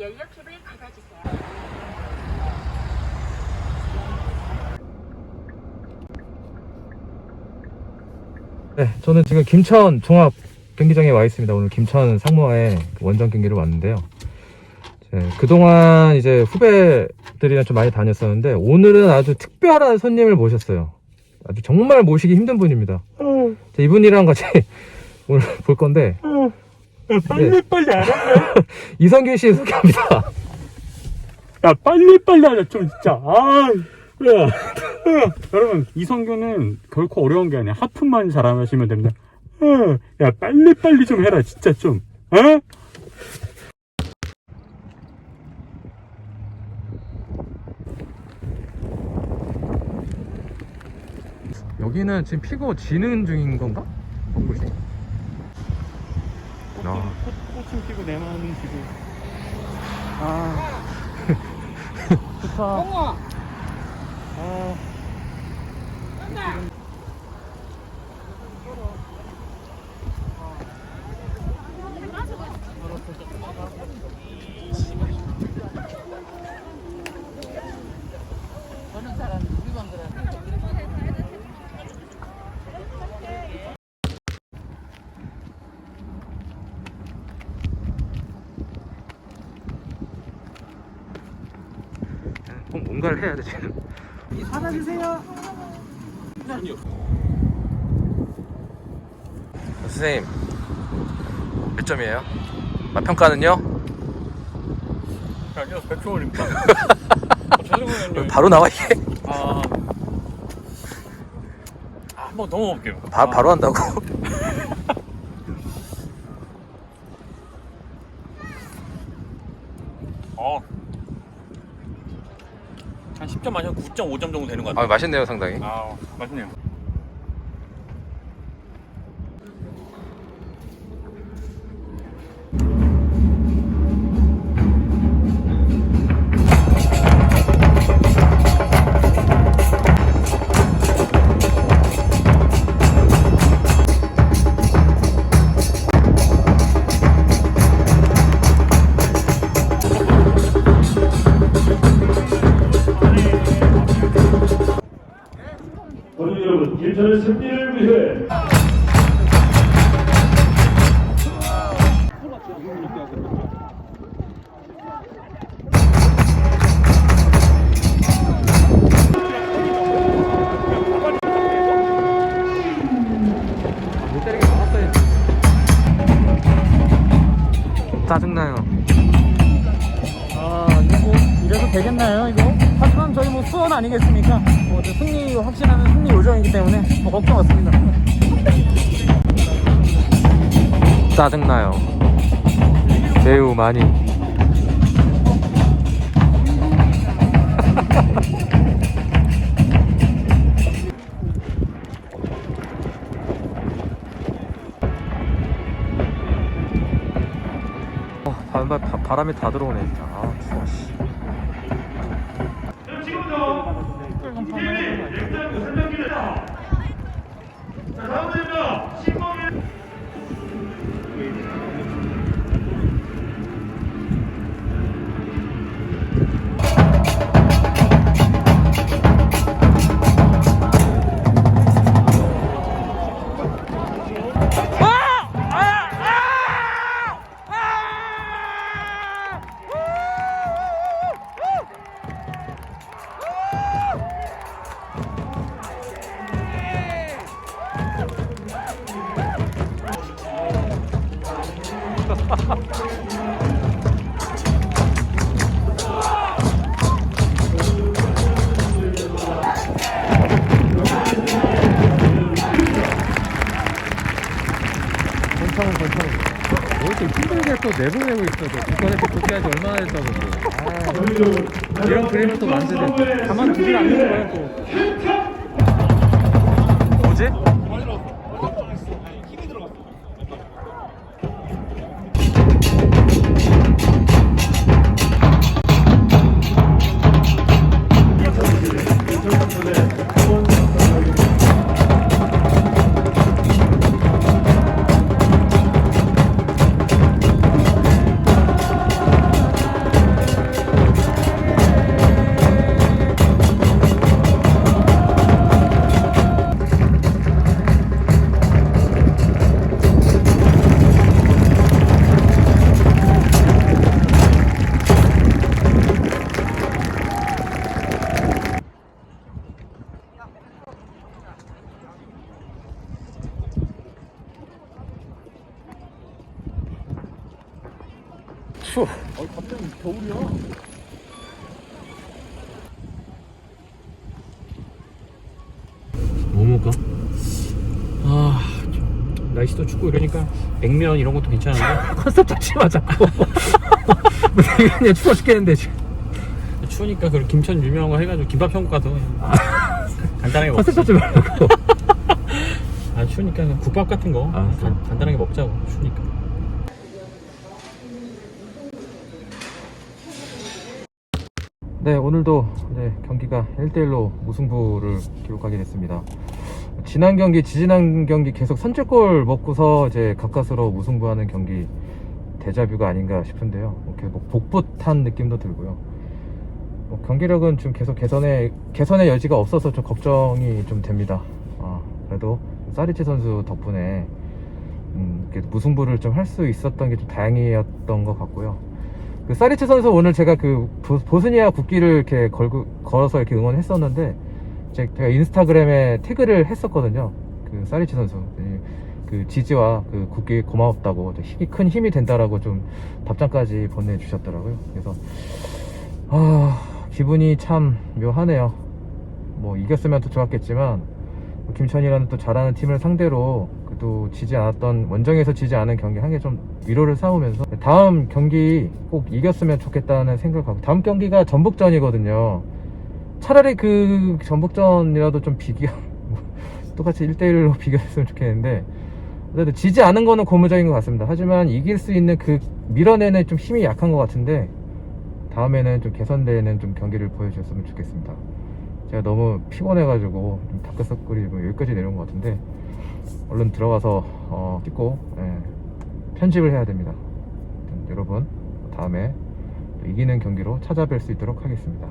연료캡을 닫아주세요. 네, 저는 지금 김천 종합 경기장에 와 있습니다. 오늘 김천 상무와의 그 원정 경기를 왔는데요. 네, 그동안 이제 후배들이랑 좀 많이 다녔었는데 오늘은 아주 특별한 손님을 모셨어요. 아주 정말 모시기 힘든 분입니다. 자, 이분이랑 같이 오늘 볼 건데 빨리 빨리 안 하냐? 이성균 씨 소개합니다. 야 빨리 빨리 하자 좀 진짜. 아, 야, 야. 여러분 이성규는 결코 어려운 게 아니야. 하품만 잘하시면 됩니다. 어, 야 빨리 빨리 좀 해라 진짜 좀. 어? 여기는 지금 피고 진행 중인 건가? 곳이? 아. 꽃, 꽃은 피고 내 마음은 지고. 아, 좋다. 아. 꼭 뭔가를 해야 돼 지금. 선생님 몇 점이에요? 맛 평가는요? 아니요 100초 올립니다. 죄송해요. 바로 나와 이게 아, 아, 한번 더 먹어볼게요. 바, 아, 바로 한다고? 10점 아니면 9.5점 정도 되는 것 같아요. 아 맛있네요 상당히. 아, 맛있네요. 오늘 여러분 김천의 승리를 위해. 짜증나요. 아, 이거 뭐 이래도 되겠나요, 이거? 하지만 저희 뭐 수원 아니겠습니까? 뭐 승리 확신하는 요정이기 때문에 뭐 걱정 없습니다. 짜증나요. 매우 많이. 어, 바람, 바, 바람이 다 들어오네 진짜. 1점 3점 기다. 자, 다음 문제입니다. 괜찮은 괜찮은. 왜 이렇게 힘들게 또 내보내고 있어? 너 국가대표 복귀한 지 얼마나 됐다고 또. 아, 이런 그림을 또 만드네. 가만 두질 않는 거예요, 또. 뭐지? 추워. 갑자기 겨울이야. 뭐 먹을까? 아, 좀 날씨도 춥고 이러니까 냉면 이런 것도 괜찮은데 컨셉 잡지 마 자꾸. 그냥 추워 죽겠는데 지금. 추우니까 그 김천 유명한 거 해가지고 김밥 형국 가서 그냥 간단하게 컨셉 먹자. 잡지 말라고. 아 추우니까 그냥 국밥 같은 거 알았어. 간, 간단하게 먹자고 추우니까. 네, 오늘도 이제 경기가 1대1로 무승부를 기록하게 됐습니다. 지난 경기, 지지난 경기 계속 선제골 먹고서 이제 가까스로 무승부하는 경기 대자뷰가 아닌가 싶은데요. 뭐 계속 복붙한 느낌도 들고요. 뭐 경기력은 좀 계속 개선의 개선의 여지가 없어서 좀 걱정이 좀 됩니다. 아, 그래도 사리치 선수 덕분에 음, 무승부를 좀 할 수 있었던 게 좀 다행이었던 것 같고요. 그 사리치 선수 오늘 제가 그 보- 보스니아 국기를 이렇게 걸고 걸어서 이렇게 응원했었는데 제- 제가 인스타그램에 태그를 했었거든요. 그 사리치 선수 예, 그 지지와 그 국기 좀 힘이 큰 힘이 된다라고 좀 답장까지 보내주셨더라고요. 그래서 아 기분이 참 묘하네요. 뭐 이겼으면 더 좋았겠지만 뭐 김천이라는 또 잘하는 팀을 상대로 그래도 지지 않았던 원정에서 지지 않은 경기 한 개 좀 위로를 삼으면서 다음 경기 꼭 이겼으면 좋겠다는 생각하고 다음 경기가 전북전이거든요. 차라리 그 전북전이라도 좀 비교 똑같이 1대1로 비교했으면 좋겠는데 그래도 지지 않은 거는 고무적인 것 같습니다. 하지만 이길 수 있는 그 밀어내는 좀 힘이 약한 것 같은데 다음에는 좀 개선되는 좀 경기를 보여주셨으면 좋겠습니다. 제가 너무 피곤해가지고 좀 다크서클이 여기까지 내려온 것 같은데 얼른 들어가서 어, 찍고 예, 편집을 해야 됩니다. 여러분 다음에 또 이기는 경기로 찾아뵐 수 있도록 하겠습니다.